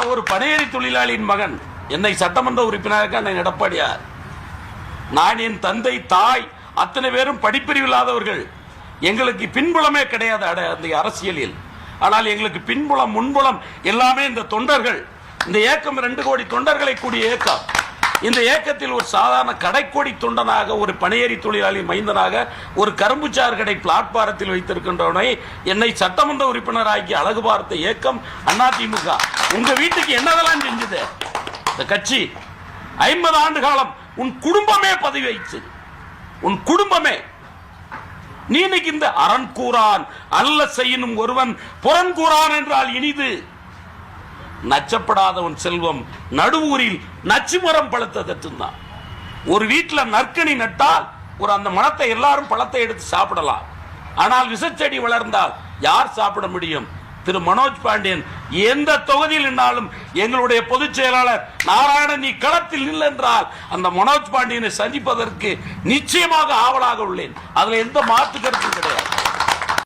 நான் ஒரு பனையேறி தொழிலாளியின் மகன். என்னை சட்டமன்ற உறுப்பினராக நான் எடப்பாடியார் நான் என் தந்தை தாய் அத்தனை பேரும் படிப்பறிவு இல்லாதவர்கள். எங்களுக்கு பின்புலமே கிடையாது அட- அந்த அரசியலில். ஆனால் எங்களுக்கு பின்புலம் முன்புலம் எல்லாமே இந்த தொண்டர்கள். இந்த ஏக்கம் ரெண்டு கோடி தொண்டர்களை கூடிய ஏக்கம். இந்த ஏக்கத்தில் ஒரு சாதாரண கடைக்கோடி தொண்டனாக ஒரு பணியேறி தொழிலாளி மைந்தனாக ஒரு கரும்புச்சாறு கடை பிளாட்பாரத்தில் வைத்திருக்கின்றவனை என்னை சட்டமன்ற உறுப்பினராக்கி அழகு பார்த்த இயக்கம் அதிமுக உங்க வீட்டுக்கு என்னதெல்லாம் செஞ்சது? இந்த கட்சி ஐம்பது ஆண்டு காலம் உன் குடும்பமே பதவி வகிச்சது உன் குடும்பமே. நீ இன்னைக்கு இந்த அரண் கூறான் அல்ல செய்யணும் ஒருவன் புறன் கூறான் என்றால் இனிது. நச்சப்படாதவன் செல்வம் நடுவூரில் நச்சு மரம் பழுத்ததற்று ஒரு வீட்டில் நற்கனி நட்டால் ஒரு அந்த மனத்தை எல்லாரும் பழத்தை எடுத்து சாப்பிடலாம். ஆனால் விசச்செடி வளர்ந்தால் யார் சாப்பிட முடியும்? திரு மனோஜ் பாண்டியன் எந்த தொகுதியில் நின்றாலும் எங்களுடைய பொதுச் செயலாளர் நாராயணன் நீ களத்தில் நில் என்றால் அந்த மனோஜ் பாண்டியனை சந்திப்பதற்கு நிச்சயமாக ஆவலாக உள்ளேன். அதில் எந்த மாற்று கருத்தும் கிடையாது.